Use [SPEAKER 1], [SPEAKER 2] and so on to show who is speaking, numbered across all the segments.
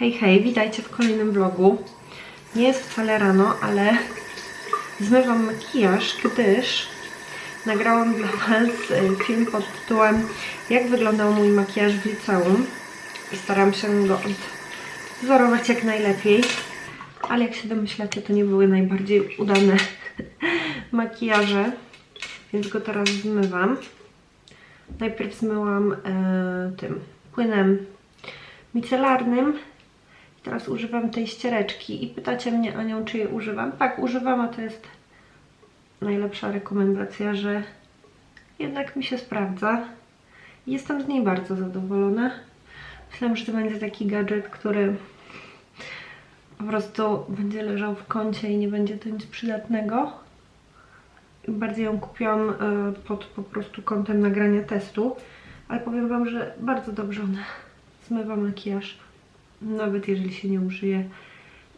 [SPEAKER 1] Hej, hej, witajcie w kolejnym vlogu. Nie jest wcale rano, ale zmywam makijaż, gdyż nagrałam dla Was y, film pod tytułem Jak wyglądał mój makijaż w liceum i staram się go odwzorować jak najlepiej. Ale jak się domyślacie, to nie były najbardziej udane makijaże, więc go teraz zmywam. Najpierw zmyłam e, tym płynem micelarnym. Teraz używam tej ściereczki i pytacie mnie o nią, czy jej używam. Tak, używam, a to jest najlepsza rekomendacja, że jednak mi się sprawdza. Jestem z niej bardzo zadowolona. Myślałam, że to będzie taki gadżet, który po prostu będzie leżał w kącie i nie będzie to nic przydatnego. Bardziej ją kupiłam e, pod po prostu kątem nagrania testu, ale powiem Wam, że bardzo dobrze ona zmywa makijaż, nawet jeżeli się nie użyje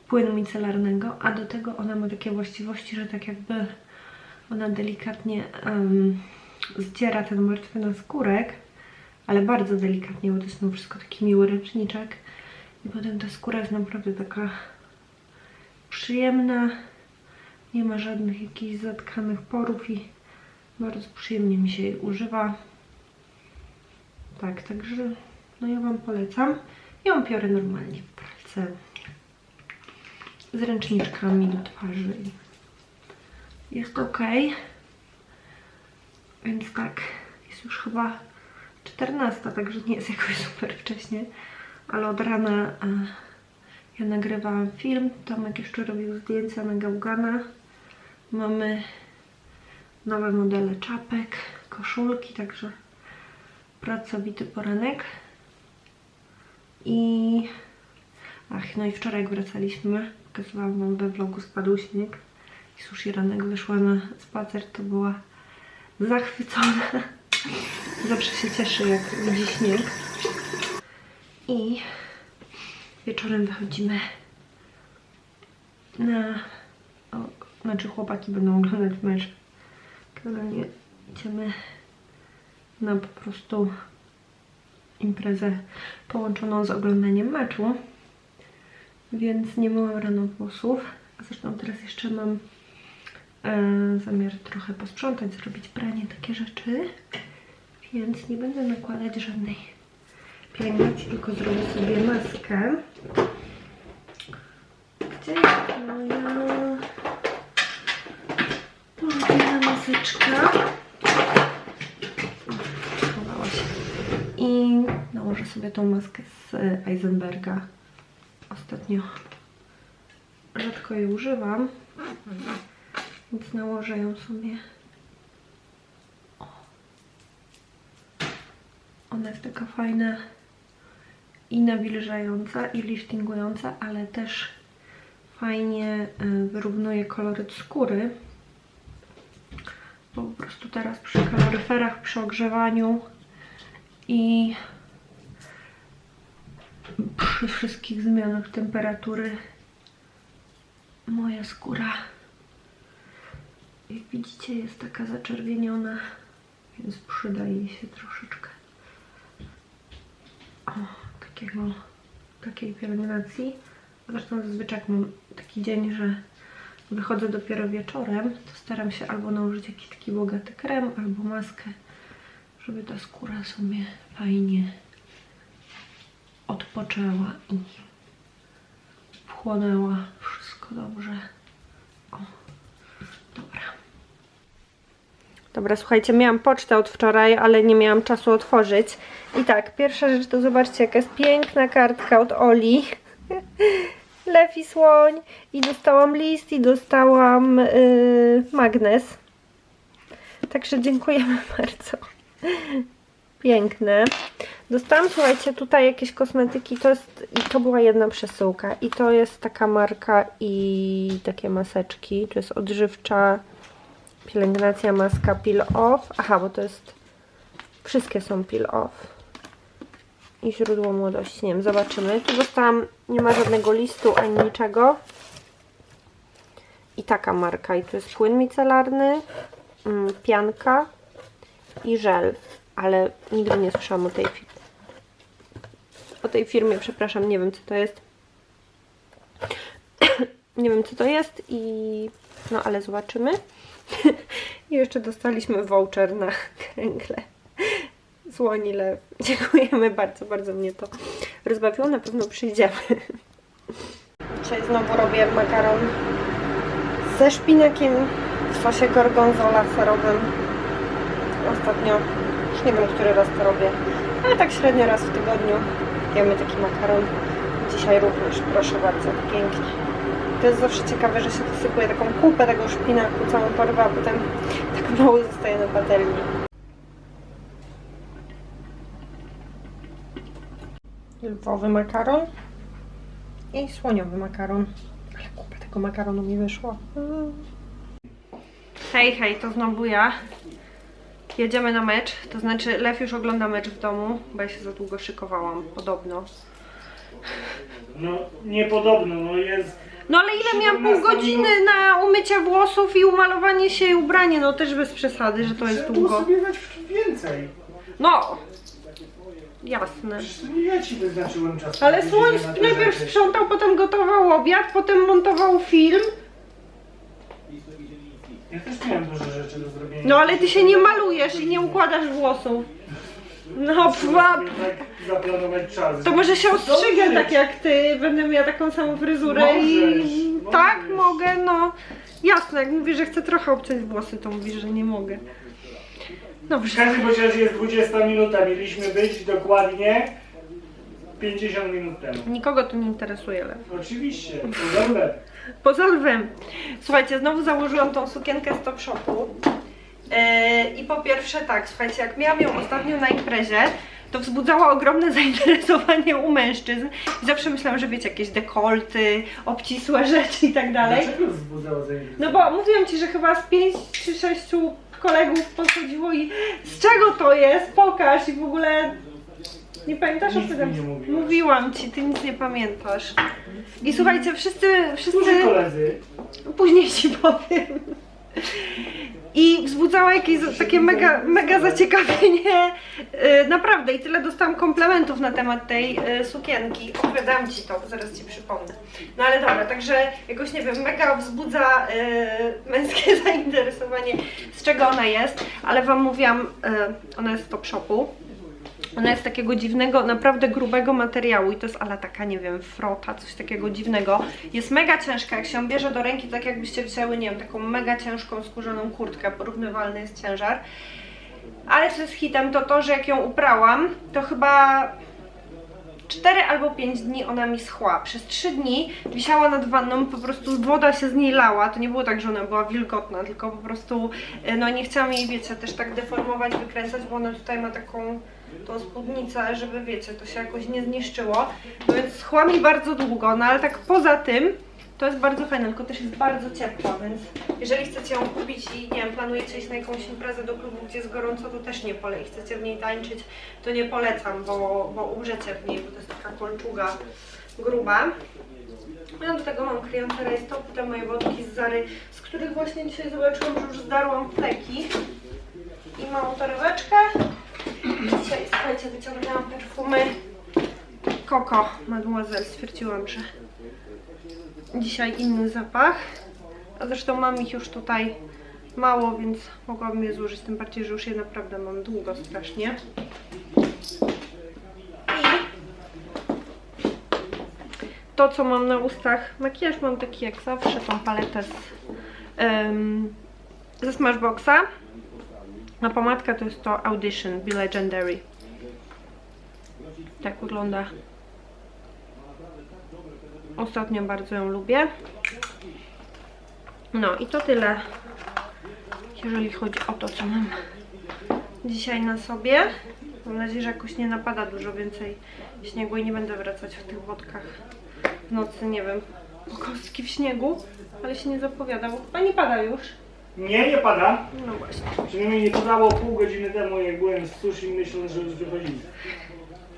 [SPEAKER 1] płynu micelarnego, a do tego ona ma takie właściwości, że tak jakby ona delikatnie em, zdziera ten martwy naskórek, ale bardzo delikatnie, bo to jest no wszystko taki miły ręczniczek i potem ta skóra jest naprawdę taka przyjemna, nie ma żadnych jakichś zatkanych porów i bardzo przyjemnie mi się jej używa. Tak, także no ja Wam polecam. Ją biorę normalnie w pralce z ręczniczkami do twarzy. Jest ok. Więc tak, jest już chyba 14, także nie jest jakoś super wcześnie, ale od rana e, ja nagrywałam film, Tomek jeszcze robił zdjęcia na gałgana. Mamy nowe modele czapek, koszulki, także pracowity poranek. I ach, no i wczoraj jak wracaliśmy, pokazywałam wam we vlogu, spadł śnieg i sushi ranek wyszła na spacer, to była zachwycona. Zawsze się cieszy jak widzi śnieg. I wieczorem wychodzimy na... O, znaczy chłopaki będą oglądać mecz. Generalnie idziemy na po prostu imprezę połączoną z oglądaniem meczu. Więc nie myłam rano włosów. Zresztą teraz jeszcze mam e, zamiar trochę posprzątać, zrobić pranie, takie rzeczy. Więc nie będę nakładać żadnej pielęgnacji, tylko zrobię sobie maskę. Gdzie jest moja ulubiona maseczka? Schowała się. I nałożę sobie tą maskę z Eisenberga. Ostatnio rzadko jej używam, więc nałożę ją sobie. O. Ona jest taka fajna i nawilżająca, i liftingująca, ale też fajnie y, wyrównuje koloryt skóry. Bo po prostu teraz przy kaloryferach, przy ogrzewaniu i przy wszystkich zmianach temperatury moja skóra jak widzicie jest taka zaczerwieniona, więc przydaje się troszeczkę o, takiego, takiej pielęgnacji. Zresztą zazwyczaj jak mam taki dzień, że wychodzę dopiero wieczorem, to staram się albo nałożyć jakiś taki bogaty krem, albo maskę, żeby ta skóra sobie fajnie odpoczęła i wchłonęła wszystko dobrze. O, dobra. Dobra, słuchajcie, miałam pocztę od wczoraj, ale nie miałam czasu otworzyć. I tak, pierwsza rzecz to zobaczcie, jaka jest piękna kartka od Oli. Lew i słoń. I dostałam list i dostałam yy, magnes. Także dziękujemy bardzo. Piękne. Dostałam, słuchajcie, tutaj jakieś kosmetyki. To jest, to była jedna przesyłka. I to jest taka marka i takie maseczki. To jest odżywcza pielęgnacja, maska peel off. Aha, bo to jest, wszystkie są peel off. I źródło młodości. Nie wiem, zobaczymy. Tu dostałam, nie ma żadnego listu ani niczego. I taka marka. I tu jest płyn micelarny, mm, pianka i żel. Ale nigdy nie słyszałam o tej, fi- o tej firmie, przepraszam, nie wiem co to jest. Nie wiem co to jest i no ale zobaczymy. I jeszcze dostaliśmy voucher na kręgle. Słoni lew. Dziękujemy bardzo, bardzo mnie to rozbawiło. Na pewno przyjdziemy. Dzisiaj znowu robię makaron ze szpinakiem w sosie gorgonzola serowym. Ostatnio, już nie wiem, który raz to robię, ale tak średnio raz w tygodniu jemy taki makaron. Dzisiaj również, proszę bardzo, pięknie. To jest zawsze ciekawe, że się dosypuje taką kupę tego szpinaku, całą porwę, a potem tak mało zostaje na patelni. Lwowy makaron i słoniowy makaron. Ale kupę tego makaronu mi wyszło. Mm. Hej, hej, to znowu ja. Jedziemy na mecz, to znaczy Lew już ogląda mecz w domu, bo ja się za długo szykowałam, podobno.
[SPEAKER 2] No, niepodobno, no jest...
[SPEAKER 1] No ale ile miałam pół
[SPEAKER 2] 17
[SPEAKER 1] godziny na umycie włosów i umalowanie się i ubranie, no też bez przesady, że to jest
[SPEAKER 2] Trzeba
[SPEAKER 1] długo.
[SPEAKER 2] sobie dać więcej.
[SPEAKER 1] No, jasne.
[SPEAKER 2] Przecież nie ja ci wyznaczyłem czas.
[SPEAKER 1] Ale Słoń najpierw sprzątał, potem gotował obiad, potem montował film.
[SPEAKER 2] Ja też miałem dużo rzeczy do zrobienia.
[SPEAKER 1] No ale ty się nie malujesz i nie układasz włosów. No
[SPEAKER 2] sobie tak zaplanować czas.
[SPEAKER 1] To może się ostrzygę tak jak ty, będę miała taką samą fryzurę
[SPEAKER 2] Możesz,
[SPEAKER 1] i tak
[SPEAKER 2] możesz.
[SPEAKER 1] mogę, no jasne, jak mówisz, że chcę trochę obciąć włosy, to mówisz, że nie mogę.
[SPEAKER 2] W
[SPEAKER 1] Dobrze.
[SPEAKER 2] każdym bądź razie jest 20 minuta. Mieliśmy być dokładnie 50 minut temu.
[SPEAKER 1] Nikogo to nie interesuje, ale.
[SPEAKER 2] Oczywiście, to dobre.
[SPEAKER 1] Poza lwem. Słuchajcie, znowu założyłam tą sukienkę z Top Shopu. Yy, I po pierwsze tak, słuchajcie, jak miałam ją ostatnio na imprezie, to wzbudzała ogromne zainteresowanie u mężczyzn. I zawsze myślałam, że wiecie, jakieś dekolty, obcisłe rzeczy i tak dalej.
[SPEAKER 2] Dlaczego wzbudzało zainteresowanie?
[SPEAKER 1] No bo mówiłam Ci, że chyba z 5 czy 6 kolegów podchodziło i z czego to jest? Pokaż i w ogóle... Nie pamiętasz
[SPEAKER 2] Nic
[SPEAKER 1] o tym?
[SPEAKER 2] mi nie mówiłaś.
[SPEAKER 1] Mówiłam Ci, Ty nic nie pamiętasz. I słuchajcie, wszyscy, wszyscy...
[SPEAKER 2] Koledzy?
[SPEAKER 1] Później ci powiem. I wzbudzała jakieś za- takie mega, mega zaciekawienie. Yy, naprawdę, i tyle dostałam komplementów na temat tej yy, sukienki. Opowiadam ci to, zaraz ci przypomnę. No ale dobra, także jakoś nie wiem, mega wzbudza yy, męskie zainteresowanie, z czego ona jest, ale wam mówiłam, ona jest z Top Shopu. Ona jest takiego dziwnego, naprawdę grubego materiału i to jest ala taka, nie wiem, frota, coś takiego dziwnego. Jest mega ciężka, jak się bierze do ręki, tak jakbyście wzięły, nie wiem, taką mega ciężką skórzaną kurtkę, porównywalny jest ciężar. Ale co jest hitem, to to, że jak ją uprałam, to chyba 4 albo 5 dni ona mi schła. Przez 3 dni wisiała nad wanną, po prostu woda się z niej lała. To nie było tak, że ona była wilgotna, tylko po prostu, e, no nie chciałam jej, wiecie, też tak deformować, wykręcać, bo ona tutaj ma taką tą spódnicę, żeby wiecie, to się jakoś nie zniszczyło. No więc schła mi bardzo długo, no ale tak poza tym to jest bardzo fajne, tylko też jest bardzo ciepła, więc jeżeli chcecie ją kupić i nie wiem, planujecie iść na jakąś imprezę do klubu, gdzie jest gorąco, to też nie polecam. Chcecie w niej tańczyć, to nie polecam, bo, bo umrzecie w niej, bo to jest taka kolczuga gruba. No do tego mam kryjące rajstopy, te moje wodki z Zary, z których właśnie dzisiaj zobaczyłam, że już zdarłam fleki. I małą torebeczkę. Dzisiaj, słuchajcie, wyciągnęłam perfumy Coco Mademoiselle. Stwierdziłam, że dzisiaj inny zapach. A zresztą mam ich już tutaj mało, więc mogłabym je zużyć. Tym bardziej, że już je naprawdę mam długo strasznie. I to, co mam na ustach, makijaż mam taki jak zawsze, tą paletę z, em, ze Smashboxa. A pomadka to jest to Audition Be Legendary. Tak wygląda. Ostatnio bardzo ją lubię. No i to tyle, jeżeli chodzi o to, co mam dzisiaj na sobie. Mam nadzieję, że jakoś nie napada dużo więcej śniegu i nie będę wracać w tych wodkach w nocy, nie wiem, o kostki w śniegu, ale się nie zapowiada, bo chyba nie pada już.
[SPEAKER 2] Nie, nie pada.
[SPEAKER 1] No właśnie.
[SPEAKER 2] Przynajmniej nie padało pół godziny temu, jak byłem z sushi myśląc, że już wychodzimy.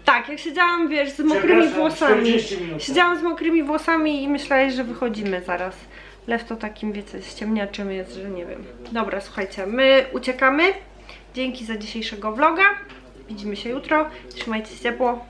[SPEAKER 1] Tak, jak siedziałam, wiesz, z mokrymi
[SPEAKER 2] Przepraszam,
[SPEAKER 1] włosami.
[SPEAKER 2] 40 minut.
[SPEAKER 1] Siedziałam z mokrymi włosami i myślałeś, że wychodzimy zaraz. Lew to takim, wiecie, ściemniaczem jest, że nie wiem. Dobra, słuchajcie, my uciekamy. Dzięki za dzisiejszego vloga. Widzimy się jutro. Trzymajcie się ciepło.